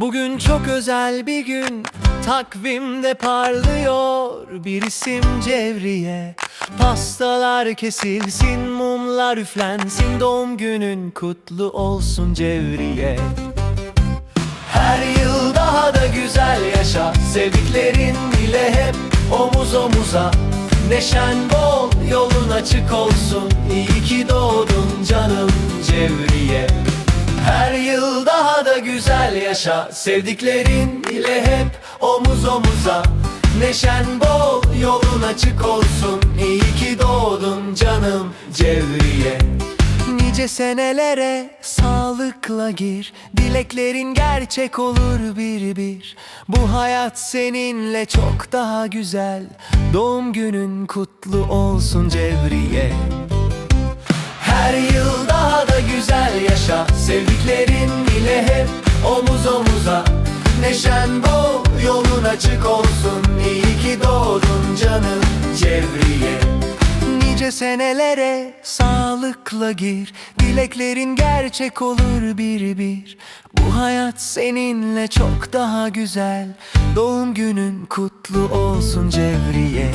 Bugün çok özel bir gün. Takvimde parlıyor. Bir isim Cevriye. Pastalar kesilsin, mumlar üflensin. Doğum günün kutlu olsun Cevriye. Her yıl daha da güzel yaşa. Sevdiklerin ile hep omuz omuza. Neşen bol, yolun açık olsun. İyi ki doğdun canım Cevriye güzel yaşa. Sevdiklerin ile hep omuz omuza. Neşen bol yolun açık olsun. İyi ki doğdun canım Cevriye. Nice senelere sağlıkla gir. Dileklerin gerçek olur bir bir. Bu hayat seninle çok daha güzel. Doğum günün kutlu olsun Cevriye Sevdiklerin ile hep omuz omuza. Neşen bol yolun açık olsun. İyi ki doğdun canım Cevriye. Nice senelere sağlıkla gir. Dileklerin gerçek olur bir bir. Bu hayat seninle çok daha güzel. Doğum günün kutlu olsun Cevriye